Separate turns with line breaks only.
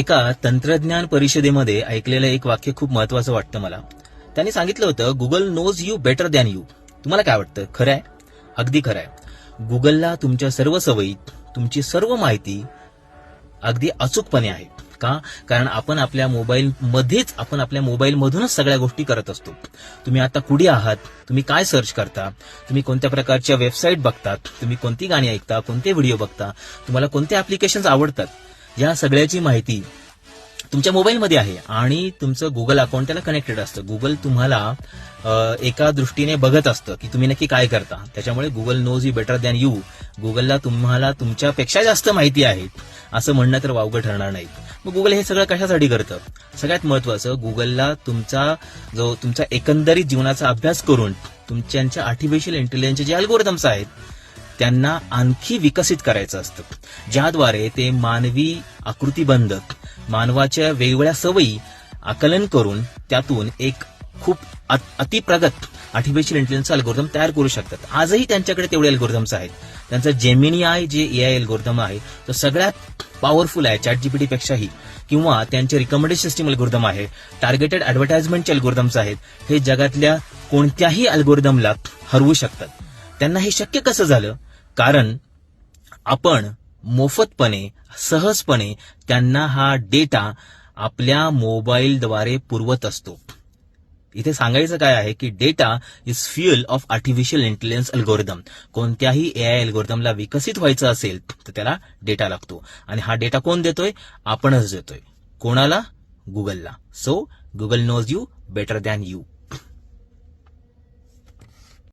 एका तंत्रज्ञान परिषदेमध्ये ऐकलेलं एक वाक्य खूप महत्वाचं वाटतं मला. त्यांनी सांगितलं होतं Google knows you better than you तुम्हाला काय वाटतं? खरं आहे? अगदी खरं आहे. गुगलला तुमच्या सर्व सवयी तुमची सर्व माहिती अगदी अचूकपणे आहे. का? कारण आपण आपल्या मोबाईल मध्येच आपण आपल्या मोबाईल मधूनच सगळ्या गोष्टी करत असतो. तुम्ही आता कुठे आहात? तुम्ही काय सर्च करता? तुम्ही कोणत्या प्रकारच्या वेबसाईट बघतात तुम्ही कोणती गाणी ऐकता? कोणते व्हिडिओ बघता? तुम्हाला कोणते ऍप्लिकेशन्स आवडतात? या सगळ्याची माहिती तुमच्या मोबाईलमध्ये आहे आणि तुमचं गुगल अकाउंट त्याला कनेक्टेड असतं. गुगल तुम्हाला एका दृष्टीने बघत असतं की तुम्ही नक्की काय करता. त्याच्यामुळे Google knows you better than you गुगलला तुम्हाला तुमच्यापेक्षा जास्त माहिती आहे. असं म्हणणं तर वावगं ठरणार नाही. मग गुगल हे सगळं कशासाठी करतं? सगळ्यात महत्वाचं गुगलला तुमचा जो तुमचा एकंदरीत जीवनाचा अभ्यास करून तुमच्या आर्टिफिशियल इंटेलिजन्सचे जे अल्गोरिदम्स आहेत त्यांना आणखी विकसित करायचं असतं. ज्याद्वारे ते मानवी आकृतीबंध मानवाच्या वेगवेगळ्या सवयी आकलन करून त्यातून एक खूप अत- अतिप्रगत आर्टिफिशियल इंटेलिजन्स अल्गोरिदम तयार करू शकतात. आजही त्यांच्याकडे तेवढे अल्गोरिदम्स आहेत. त्यांचं जेमिनी आय जे ए आय अल्गोरिदम आहे तो सगळ्यात पॉवरफुल आहे चॅट जीपीटी पेक्षाही किंवा त्यांचे रिकमेंडेशन सिस्टीम अल्गोरिदम आहे टार्गेटेड ऍडव्हर्टाइजमेंटचे अल्गोरिदम्स आहेत हे जगातल्या कोणत्याही अल्गोरिदमला हरवू शकतात. त्यांना हे शक्य कसं झालं? कारण आपण मोफतपणे सहजपणे त्यांना हा डेटा आपल्या मोबाईलद्वारे पुरवत असतो. इथे सांगायचं काय आहे की data is fuel of artificial intelligence algorithm कोणत्याही ए आय अल्गोरिदमला विकसित व्हायचं असेल तर त्याला डेटा लागतो. आणि हा डेटा कोण देतोय? आपणच देतोय. कोणाला? गुगलला so Google knows you better than you